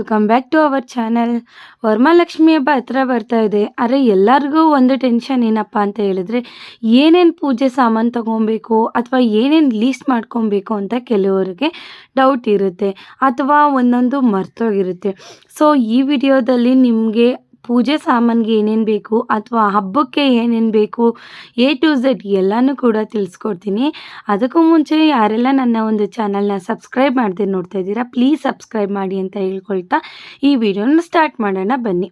Welcome back to our channel Varamahalakshmi ಹಬ್ಬ ಹತ್ರ ಬರ್ತಾ ಇದೆ. ಆದರೆ ಎಲ್ಲರಿಗೂ ಒಂದು ಟೆನ್ಷನ್ ಏನಪ್ಪ ಅಂತ ಹೇಳಿದ್ರೆ, ಏನೇನು ಪೂಜೆ ಸಾಮಾನು ತಗೊಬೇಕು ಅಥವಾ ಏನೇನು ಲೀಸ್ಟ್ ಮಾಡ್ಕೊಬೇಕು ಅಂತ ಕೆಲವರಿಗೆ ಡೌಟ್ ಇರುತ್ತೆ ಅಥವಾ ಒಂದೊಂದು ಮರ್ತೋಗಿರುತ್ತೆ. ಸೊ ಈ ವಿಡಿಯೋದಲ್ಲಿ ನಿಮಗೆ ಪೂಜೆ ಸಾಮಾನಿಗೆ ಏನೇನು ಬೇಕು ಅಥವಾ ಹಬ್ಬಕ್ಕೆ ಏನೇನು ಬೇಕು ಎ ಟು ಝೆಡ್ ಎಲ್ಲನೂ ಕೂಡ ತಿಳಿಸ್ಕೊಡ್ತೀನಿ. ಅದಕ್ಕೂ ಮುಂಚೆ ಯಾರೆಲ್ಲ ನನ್ನ ಒಂದು ಚಾನಲ್ನ ಸಬ್ಸ್ಕ್ರೈಬ್ ಮಾಡದೆ ನೋಡ್ತಾ ಇದ್ದೀರಾ, ಪ್ಲೀಸ್ ಸಬ್ಸ್ಕ್ರೈಬ್ ಮಾಡಿ ಅಂತ ಹೇಳ್ಕೊಳ್ತಾ ಈ ವಿಡಿಯೋನ ಸ್ಟಾರ್ಟ್ ಮಾಡೋಣ ಬನ್ನಿ.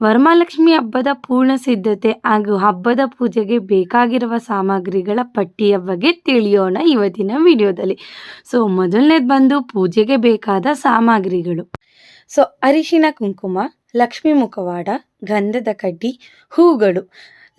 ವರಮಹಾಲಕ್ಷ್ಮಿ ಹಬ್ಬದ ಪೂರ್ಣ ಸಿದ್ಧತೆ ಹಾಗೂ ಹಬ್ಬದ ಪೂಜೆಗೆ ಬೇಕಾಗಿರುವ ಸಾಮಗ್ರಿಗಳ ಪಟ್ಟಿಯ ಬಗ್ಗೆ ತಿಳಿಯೋಣ ಇವತ್ತಿನ ವಿಡಿಯೋದಲ್ಲಿ. ಸೊ, ಮೊದಲನೇದು ಬಂದು ಪೂಜೆಗೆ ಬೇಕಾದ ಸಾಮಗ್ರಿಗಳು. ಸೊ, ಅರಿಶಿನ ಕುಂಕುಮ ಲಕ್ಷ್ಮಿ ಮುಖವಾಡ, ಗಂಧದ ಕಡ್ಡಿ, ಹೂಗಳು.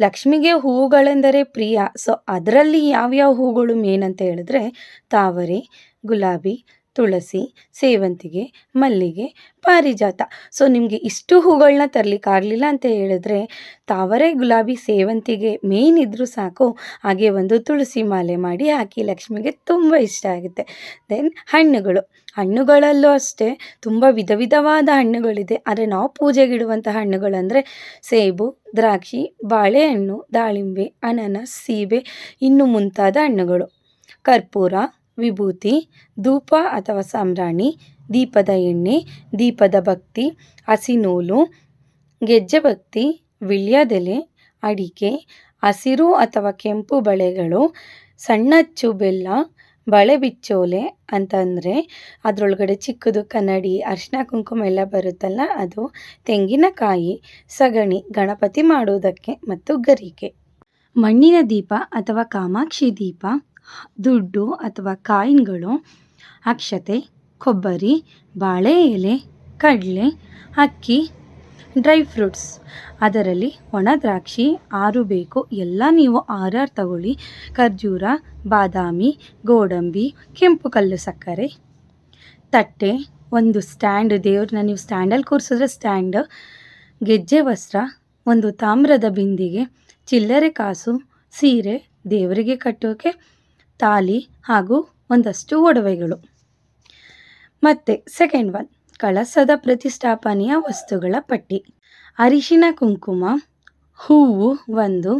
ಲಕ್ಷ್ಮಿಗೆ ಹೂವುಗಳೆಂದರೆ ಪ್ರಿಯ. ಸೊ ಅದರಲ್ಲಿ ಯಾವ್ಯಾವ ಹೂಗಳು ಮೇನ್ ಅಂತ ಹೇಳಿದ್ರೆ, ತಾವರೆ, ಗುಲಾಬಿ ತುಳಸಿ, ಸೇವಂತಿಗೆ, ಮಲ್ಲಿಗೆ, ಪಾರಿಜಾತ. ಸೊ ನಿಮಗೆ ಇಷ್ಟು ಹೂಗಳನ್ನ ತರಲಿಕ್ಕಾಗಲಿಲ್ಲ ಅಂತ ಹೇಳಿದ್ರೆ ತಾವರೆ ಗುಲಾಬಿ, ಸೇವಂತಿಗೆ ಮೇನ್ ಇದ್ದರೂ ಸಾಕು. ಹಾಗೆ ಒಂದು ತುಳಸಿ ಮಾಲೆ ಮಾಡಿ ಹಾಕಿ ಲಕ್ಷ್ಮಿಗೆ ತುಂಬ ಇಷ್ಟ ಆಗುತ್ತೆ. ದೆನ್ ಹಣ್ಣುಗಳು. ಹಣ್ಣುಗಳಲ್ಲೂ ಅಷ್ಟೇ ತುಂಬ ವಿಧ ವಿಧವಾದ ಹಣ್ಣುಗಳಿದೆ. ಆದರೆ ನಾವು ಪೂಜೆಗಿಡುವಂಥ ಹಣ್ಣುಗಳಂದರೆ ಸೇಬು, ದ್ರಾಕ್ಷಿ, ಬಾಳೆಹಣ್ಣು, ದಾಳಿಂಬೆ, ಅನಾನಸ್, ಸೀಬೆ ಇನ್ನು ಮುಂತಾದ ಹಣ್ಣುಗಳು. ಕರ್ಪೂರ ವಿಭೂತಿ, ಧೂಪ ಅಥವಾ ಸಾಮ್ರಾಣಿ ದೀಪದ ಎಣ್ಣೆ, ದೀಪದ ಭಕ್ತಿ, ಹಸಿನೂಲು ಗೆಜ್ಜೆ ಭಕ್ತಿ ವಿಳ್ಯದೆಲೆ, ಅಡಿಕೆ, ಹಸಿರು ಅಥವಾ ಕೆಂಪು ಬಳೆಗಳು ಸಣ್ಣಚ್ಚು ಬೆಲ್ಲ ಬಳೆ ಬಿಚ್ಚೋಲೆ ಅಂತಂದರೆ ಅದರೊಳಗಡೆ ಚಿಕ್ಕದು ಕನ್ನಡಿ ಅರಿಶಿನ ಕುಂಕುಮ ಎಲ್ಲ ಬರುತ್ತಲ್ಲ ಅದು ತೆಂಗಿನಕಾಯಿ, ಸಗಣಿ, ಗಣಪತಿ ಮಾಡುವುದಕ್ಕೆ ಮತ್ತು ಗರಿಕೆ. ಮಣ್ಣಿನ ದೀಪ ಅಥವಾ ಕಾಮಾಕ್ಷಿ ದೀಪ ದುಡ್ಡು ಅಥವಾ ಕಾಯಿನ್ಗಳು, ಅಕ್ಷತೆ, ಕೊಬ್ಬರಿ, ಬಾಳೆ ಎಲೆ, ಕಡಲೆ, ಅಕ್ಕಿ, ಡ್ರೈ ಫ್ರೂಟ್ಸ್. ಅದರಲ್ಲಿ ಒಣ ದ್ರಾಕ್ಷಿ, ಆರು ಬೇಕು, ಎಲ್ಲ ನೀವು ಆರಾರು ತಗೊಳ್ಳಿ. ಖರ್ಜೂರ, ಬಾದಾಮಿ, ಗೋಡಂಬಿ, ಕೆಂಪು ಕಲ್ಲು ಸಕ್ಕರೆ. ತಟ್ಟೆ, ಒಂದು ಸ್ಟ್ಯಾಂಡ್, ದೇವ್ರನ್ನ ನೀವು ಸ್ಟ್ಯಾಂಡಲ್ಲಿ ಕೂರಿಸಿದ್ರೆ ಸ್ಟ್ಯಾಂಡ್. ಗೆಜ್ಜೆ ವಸ್ತ್ರ, ಒಂದು ತಾಮ್ರದ ಬಿಂದಿಗೆ, ಚಿಲ್ಲರೆ ಕಾಸು, ಸೀರೆ ದೇವರಿಗೆ ಕಟ್ಟೋಕೆ. ತಾಲಿ ಹಾಗೂ ಒಂದಷ್ಟು ಒಡವೆಗಳು. ಮತ್ತು ಸೆಕೆಂಡ್ ಒನ್ ಕಳಸದ ಪ್ರತಿಷ್ಠಾಪನೆಯ ವಸ್ತುಗಳ ಪಟ್ಟಿ. ಅರಿಶಿನ ಕುಂಕುಮ, ಹೂವು ಒಂದು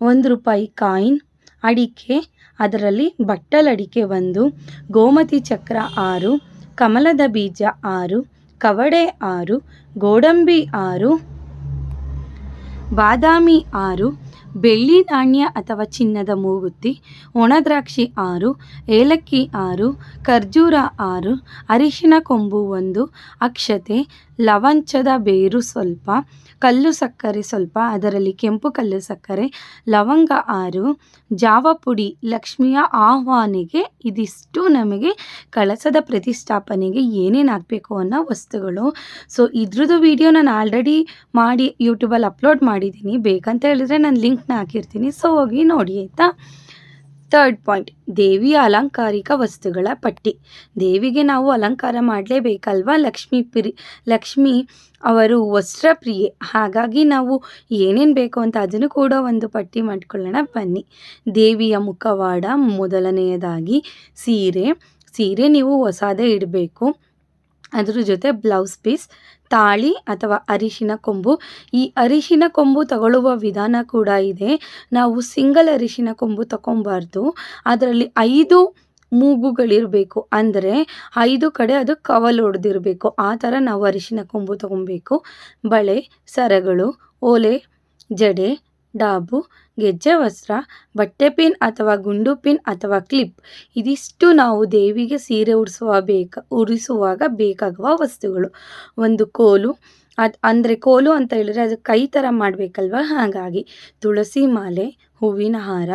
ಒಂದು ರೂಪಾಯಿ ಕಾಯಿನ್, ಅಡಿಕೆ, ಅದರಲ್ಲಿ ಬಟ್ಟಲಡಿಕೆ ಒಂದು, ಗೋಮತಿ ಚಕ್ರ ಆರು, ಕಮಲದ ಬೀಜ ಆರು, ಕವಡೆ ಆರು, ಗೋಡಂಬಿ ಆರು, ಬಾದಾಮಿ ಆರು ಬೆಳ್ಳಿ ನಾಣ್ಯ ಅಥವಾ ಚಿನ್ನದ ಮೂಗುತ್ತಿ ಒಣದ್ರಾಕ್ಷಿ ಆರು, ಏಲಕ್ಕಿ ಆರು, ಖರ್ಜೂರ ಆರು, ಅರಿಶಿನ ಕೊಂಬು ಒಂದು, ಅಕ್ಷತೆ ಲವಂಚದ ಬೇರು ಸ್ವಲ್ಪ, ಕಲ್ಲು ಸಕ್ಕರೆ ಸ್ವಲ್ಪ, ಅದರಲ್ಲಿ ಕೆಂಪು ಕಲ್ಲು ಸಕ್ಕರೆ, ಲವಂಗ ಆರು, ಜಾವ ಪುಡಿ ಲಕ್ಷ್ಮಿಯ ಆಹ್ವಾನಿಗೆ ಇದಿಷ್ಟು ನಮಗೆ ಕಳಸದ ಪ್ರತಿಷ್ಠಾಪನೆಗೆ ಏನೇನು ಹಾಕಬೇಕು ಅನ್ನೋ ವಸ್ತುಗಳು. ಸೊ ಇದ್ರದ್ದು ವಿಡಿಯೋ ನಾನು ಆಲ್ರೆಡಿ ಮಾಡಿ ಯೂಟ್ಯೂಬಲ್ಲಿ ಅಪ್ಲೋಡ್ ಮಾಡಿದ್ದೀನಿ ಬೇಕಂತ ಹೇಳಿದ್ರೆ ನಾನು ಲಿಂಕ್ನ ಹಾಕಿರ್ತೀನಿ. ಸೊ ಹೋಗಿ ನೋಡಿ, ಆಯಿತಾ? ಥರ್ಡ್ ಪಾಯಿಂಟ್ ದೇವಿಯ ಅಲಂಕಾರಿಕ ವಸ್ತುಗಳ ಪಟ್ಟಿ. ದೇವಿಗೆ ನಾವು ಅಲಂಕಾರ ಮಾಡಲೇಬೇಕಲ್ವಾ ಲಕ್ಷ್ಮೀ ಪ್ರಿ, ಲಕ್ಷ್ಮಿ ಅವರು ವಸ್ತ್ರಪ್ರಿಯೆ ಹಾಗಾಗಿ ನಾವು ಏನೇನು ಬೇಕು ಅಂತ ಅದನ್ನು ಕೂಡ ಒಂದು ಪಟ್ಟಿ ಮಾಡ್ಕೊಳ್ಳೋಣ. ಬನ್ನಿ. ದೇವಿಯ ಮುಖವಾಡ, ಮೊದಲನೆಯದಾಗಿ ಸೀರೆ. ಸೀರೆ ನೀವು ಹೊಸದೇ ಇಡಬೇಕು. ಅದ್ರ ಜೊತೆ ಬ್ಲೌಸ್ ಪೀಸ್, ತಾಳಿ ಅಥವಾ ಅರಿಶಿನ ಕೊಂಬು. ಈ ಅರಿಶಿನ ಕೊಂಬು ತಗೊಳ್ಳುವ ವಿಧಾನ ಕೂಡ ಇದೆ. ನಾವು ಸಿಂಗಲ್ ಅರಿಶಿನ ಕೊಂಬು ತಗೊಬಾರ್ದು ಅದರಲ್ಲಿ ಐದು ಮೂಗುಗಳಿರಬೇಕು. ಅಂದರೆ ಐದು ಕಡೆ ಅದು ಕವಲ್ ಹೊಡೆದಿರಬೇಕು ಆ ಥರ ನಾವು ಅರಿಶಿನ ಕೊಂಬು ತಗೊಬೇಕು ಬಳೆ, ಸರಗಳು, ಓಲೆ, ಜಡೆ ಡಾಬು, ಗೆಜ್ಜೆ ವಸ್ತ್ರ, ಬಟ್ಟೆ ಪಿನ್ ಅಥವಾ ಗುಂಡು ಪಿನ್ ಅಥವಾ ಕ್ಲಿಪ್. ಇದಿಷ್ಟು ನಾವು ದೇವಿಗೆ ಸೀರೆ ಉಡಿಸುವ ಬೇಕ, ಉಡಿಸುವಾಗ ಬೇಕಾಗುವ ವಸ್ತುಗಳು. ಒಂದು ಕೋಲು, ಅದು ಅಂದರೆ ಕೋಲು ಅಂತ ಹೇಳಿದ್ರೆ ಅದು ಕೈ ಥರ ಮಾಡಬೇಕಲ್ವ? ಹಾಗಾಗಿ ತುಳಸಿ ಮಾಲೆ, ಹೂವಿನ ಹಾರ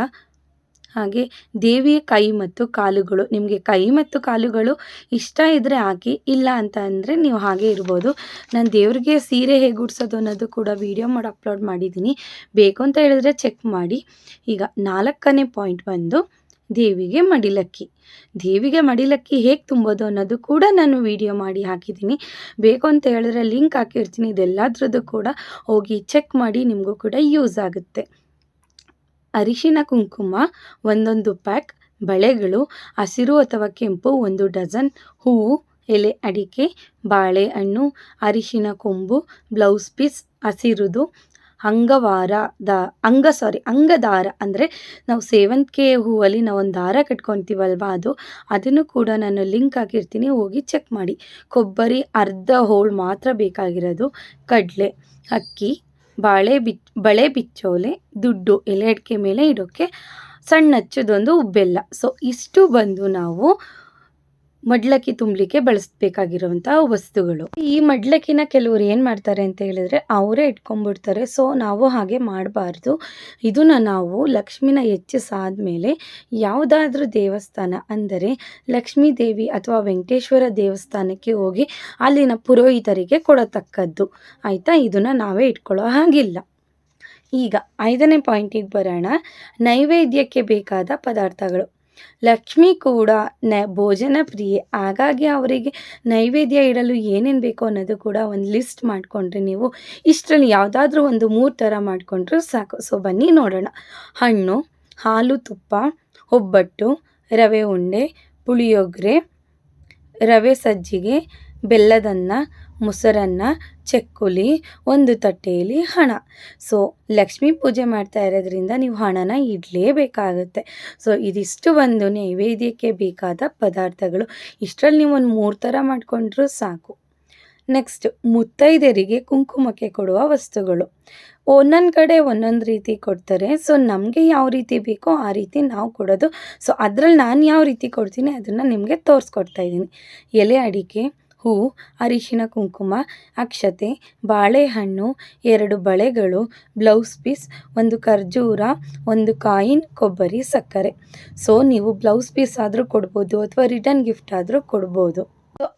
ಹಾಗೆ ದೇವಿಯ ಕೈ ಮತ್ತು ಕಾಲುಗಳು, ನಿಮಗೆ ಕೈ ಮತ್ತು ಕಾಲುಗಳು ಇಷ್ಟ ಇದ್ದರೆ ಹಾಕಿ, ಇಲ್ಲ ಅಂತ ಅಂದರೆ ನೀವು ಹಾಗೆ ಇರ್ಬೋದು. ನಾನು ದೇವ್ರಿಗೆ ಸೀರೆ ಹೇಗೆ ಉಡ್ಸೋದು ಅನ್ನೋದು ಕೂಡ ವೀಡಿಯೋ ಮಾಡಿ ಅಪ್ಲೋಡ್ ಮಾಡಿದ್ದೀನಿ ಬೇಕು ಅಂತ ಹೇಳಿದ್ರೆ ಚೆಕ್ ಮಾಡಿ. ಈಗ ನಾಲ್ಕನೇ ಪಾಯಿಂಟ್ ಬಂದು ದೇವಿಗೆ ಮಡಿಲಕ್ಕಿ. ದೇವಿಗೆ ಮಡಿಲಕ್ಕಿ ಹೇಗೆ ತುಂಬೋದು ಅನ್ನೋದು ಕೂಡ ನಾನು ವಿಡಿಯೋ ಮಾಡಿ ಹಾಕಿದ್ದೀನಿ ಬೇಕು ಅಂತ ಹೇಳಿದ್ರೆ ಲಿಂಕ್ ಹಾಕಿರ್ತೀನಿ. ಇದೆಲ್ಲದ್ರದ್ದು ಕೂಡ ಹೋಗಿ ಚೆಕ್ ಮಾಡಿ, ನಿಮಗೂ ಕೂಡ ಯೂಸ್ ಆಗುತ್ತೆ. ಅರಿಶಿನ ಕುಂಕುಮ, ಒಂದೊಂದು ಪ್ಯಾಕ್ ಬಳೆಗಳು, ಹಸಿರು ಅಥವಾ ಕೆಂಪು, ಒಂದು ಡಜನ್ ಹೂವು, ಎಲೆ ಅಡಿಕೆ, ಬಾಳೆಹಣ್ಣು, ಅರಿಶಿನ ಕೊಂಬು, ಬ್ಲೌಸ್ ಪೀಸ್, ಹಸಿರುದು, ಅಂಗವಾರ ದ, ಅಂಗ ಸಾರಿ ಅಂಗದಾರ ಅಂದರೆ ನಾವು ಸೇವಂತಿಗೆ ಹೂವಲ್ಲಿ ನಾವು ಒಂದು ದಾರ ಕಟ್ಕೊತೀವಲ್ವ ಅದು, ಅದನ್ನು ಕೂಡ ನಾನು ಲಿಂಕ್ ಹಾಕಿರ್ತೀನಿ, ಹೋಗಿ ಚೆಕ್ ಮಾಡಿ. ಕೊಬ್ಬರಿ ಅರ್ಧ ಹೋಳು ಮಾತ್ರ ಬೇಕಾಗಿರೋದು, ಕಡಲೆ, ಅಕ್ಕಿ ಬಾಳೆ ಬಿಚ್ ಬಳೆ ಬಿಚ್ಚೋಲೆ, ದುಡ್ಡು ಎಲೆ ಅಡಿಕೆ ಮೇಲೆ ಇಡೋಕ್ಕೆ ಸಣ್ಣ ಹಚ್ಚದೊಂದು ಬೆಲ್ಲ ಸೊ ಇಷ್ಟು ಬಂದು ನಾವು ಮಡ್ಲಕ್ಕಿ ತುಂಬಲಿಕ್ಕೆ ಬಳಸಬೇಕಾಗಿರುವಂಥ ವಸ್ತುಗಳು. ಈ ಮಡ್ಲಕ್ಕಿನ ಕೆಲವರು ಏನು ಮಾಡ್ತಾರೆ ಅಂತ ಹೇಳಿದ್ರೆ ಅವರೇ ಇಟ್ಕೊಂಡ್ಬಿಡ್ತಾರೆ. ಸೊ ನಾವು ಹಾಗೆ ಮಾಡಬಾರ್ದು. ಇದನ್ನು ನಾವು ಲಕ್ಷ್ಮಿನ ಹೆಚ್ಚಿಸಾದ್ಮೇಲೆ ಯಾವುದಾದ್ರೂ ದೇವಸ್ಥಾನ ಅಂದರೆ ಲಕ್ಷ್ಮೀ ದೇವಿ ಅಥವಾ ವೆಂಕಟೇಶ್ವರ ದೇವಸ್ಥಾನಕ್ಕೆ ಹೋಗಿ ಅಲ್ಲಿನ ಪುರೋಹಿತರಿಗೆ ಕೊಡತಕ್ಕದ್ದು. ಆಯಿತಾ? ಇದನ್ನು ನಾವೇ ಇಟ್ಕೊಳ್ಳೋ ಹಾಗಿಲ್ಲ. ಈಗ ಐದನೇ ಪಾಯಿಂಟಿಗೆ ಬರೋಣ. ನೈವೇದ್ಯಕ್ಕೆ ಬೇಕಾದ ಪದಾರ್ಥಗಳು. ಲಕ್ಷ್ಮಿ ಕೂಡ ನ ಭೋಜನ ಪ್ರಿಯೆ. ಹಾಗಾಗಿ ಅವರಿಗೆ ನೈವೇದ್ಯ ಇಡಲು ಏನೇನು ಬೇಕು ಅನ್ನೋದು ಕೂಡ ಒಂದು ಲಿಸ್ಟ್ ಮಾಡಿಕೊಂಡ್ರೆ ನೀವು ಇಷ್ಟರಲ್ಲಿ ಯಾವುದಾದ್ರೂ ಒಂದು ಮೂರು ಥರ ಮಾಡಿಕೊಂಡ್ರೂ ಸಾಕು. ಸೊ ಬನ್ನಿ ನೋಡೋಣ. ಹಣ್ಣು, ಹಾಲು, ತುಪ್ಪ, ಒಬ್ಬಟ್ಟು, ರವೆ ಉಂಡೆ, ಪುಳಿಯೋಗರೆ, ರವೆ ಸಜ್ಜಿಗೆ, ಬೆಲ್ಲದನ್ನ ಮೊಸರನ್ನ, ಚಕ್ಕುಲಿ, ಒಂದು ತಟ್ಟೆಯಲ್ಲಿ ಹಣ. ಸೊ ಲಕ್ಷ್ಮೀ ಪೂಜೆ ಮಾಡ್ತಾ ಇರೋದ್ರಿಂದ ನೀವು ಹಣನ ಇಡಲೇಬೇಕಾಗುತ್ತೆ. ಸೊ ಇದಿಷ್ಟು ಒಂದು ನೈವೇದ್ಯಕ್ಕೆ ಬೇಕಾದ ಪದಾರ್ಥಗಳು. ಇಷ್ಟರಲ್ಲಿ ನೀವು ಒಂದು ಮೂರು ಥರ ಮಾಡಿಕೊಂಡ್ರೂ ಸಾಕು. ನೆಕ್ಸ್ಟ್ ಮುತ್ತೈದೆಯರಿಗೆ ಕುಂಕುಮಕ್ಕೆ ಕೊಡುವ ವಸ್ತುಗಳು. ಒಂದೊಂದು ಕಡೆ ಒಂದೊಂದು ರೀತಿ ಕೊಡ್ತಾರೆ. ಸೊ ನಮಗೆ ಯಾವ ರೀತಿ ಬೇಕೋ ಆ ರೀತಿ ನಾವು ಕೊಡೋದು. ಸೊ ಅದರಲ್ಲಿ ನಾನು ಯಾವ ರೀತಿ ಕೊಡ್ತೀನಿ ಅದನ್ನು ನಿಮಗೆ ತೋರಿಸ್ಕೊಡ್ತಾ ಇದ್ದೀನಿ. ಎಲೆ ಅಡಿಕೆ ಹೂ, ಅರಿಶಿನ ಕುಂಕುಮ, ಅಕ್ಷತೆ, ಬಾಳೆಹಣ್ಣು, ಎರಡು ಬಳೆಗಳು, ಬ್ಲೌಸ್ ಪೀಸ್, ಒಂದು ಖರ್ಜೂರ, ಒಂದು ಕಾಯಿನ್, ಕೊಬ್ಬರಿ, ಸಕ್ಕರೆ. ಸೊ ನೀವು ಬ್ಲೌಸ್ ಪೀಸ್ ಆದರೂ ಕೊಡ್ಬೋದು ಅಥವಾ ರಿಟರ್ನ್ ಗಿಫ್ಟ್ ಆದರೂ ಕೊಡ್ಬೋದು.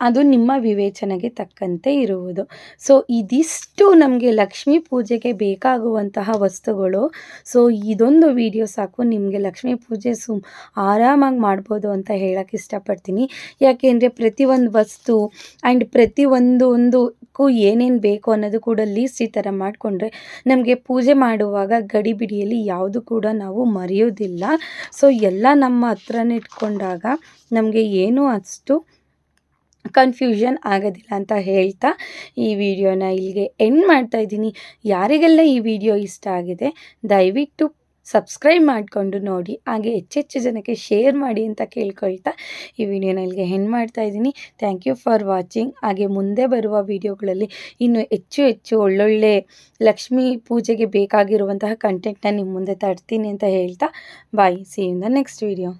ಅದು ನಿಮ್ಮ ವಿವೇಚನೆಗೆ ತಕ್ಕಂತೆ ಇರುವುದು. ಸೊ ಇದಿಷ್ಟು ನಮಗೆ ಲಕ್ಷ್ಮೀ ಪೂಜೆಗೆ ಬೇಕಾಗುವಂತಹ ವಸ್ತುಗಳು. ಸೊ ಇದೊಂದು ವಿಡಿಯೋ ಸಾಕು. ನಿಮಗೆ ಲಕ್ಷ್ಮೀ ಪೂಜೆ ಸುಮ್ ಆರಾಮಾಗಿ ಮಾಡ್ಬೋದು ಅಂತ ಹೇಳಕ್ಕೆ ಇಷ್ಟಪಡ್ತೀನಿ. ಯಾಕೆಂದರೆ ಪ್ರತಿಯೊಂದು ವಸ್ತು ಆ್ಯಂಡ್ ಪ್ರತಿಯೊಂದು ಒಂದಕ್ಕೂ ಏನೇನು ಬೇಕು ಅನ್ನೋದು ಕೂಡ ಲೀಸ್ಟ್ ಈ ಥರ ಮಾಡಿಕೊಂಡ್ರೆ ನಮಗೆ ಪೂಜೆ ಮಾಡುವಾಗ ಗಡಿಬಿಡಿಯಲ್ಲಿ ಯಾವುದು ಕೂಡ ನಾವು ಮರೆಯೋದಿಲ್ಲ ಸೊ ಎಲ್ಲ ನಮ್ಮ ಹತ್ರನೇ ಇಟ್ಕೊಂಡಾಗ ನಮಗೆ ಏನೂ ಅಷ್ಟು ಕನ್ಫ್ಯೂಷನ್ ಆಗೋದಿಲ್ಲ ಅಂತ ಹೇಳ್ತಾ ಈ ವಿಡಿಯೋನ ಇಲ್ಲಿಗೆ ಎಂಡ್ ಮಾಡ್ತಾ ಇದ್ದೀನಿ. ಯಾರಿಗೆಲ್ಲ ಈ ವಿಡಿಯೋ ಇಷ್ಟ ಆಗಿದೆ, ದಯವಿಟ್ಟು ಸಬ್ಸ್ಕ್ರೈಬ್ ಮಾಡಿಕೊಂಡು ನೋಡಿ, ಹಾಗೆ ಹೆಚ್ಚೆಚ್ಚು ಜನಕ್ಕೆ ಶೇರ್ ಮಾಡಿ ಅಂತ ಕೇಳ್ಕೊಳ್ತಾ ಈ ವಿಡಿಯೋನ ಇಲ್ಲಿಗೆ ಹೆಣ್ಣು ಮಾಡ್ತಾ ಇದ್ದೀನಿ. ಥ್ಯಾಂಕ್ ಯು ಫಾರ್ ವಾಚಿಂಗ್ ಹಾಗೆ ಮುಂದೆ ಬರುವ ವಿಡಿಯೋಗಳಲ್ಲಿ ಇನ್ನು ಹೆಚ್ಚು ಹೆಚ್ಚು ಒಳ್ಳೊಳ್ಳೆ ಲಕ್ಷ್ಮೀ ಪೂಜೆಗೆ ಬೇಕಾಗಿರುವಂತಹ ಕಂಟೆಂಟ್ನ ನಿಮ್ಮ ಮುಂದೆ ತರ್ತೀನಿ ಅಂತ ಹೇಳ್ತಾ. Bye see in the next video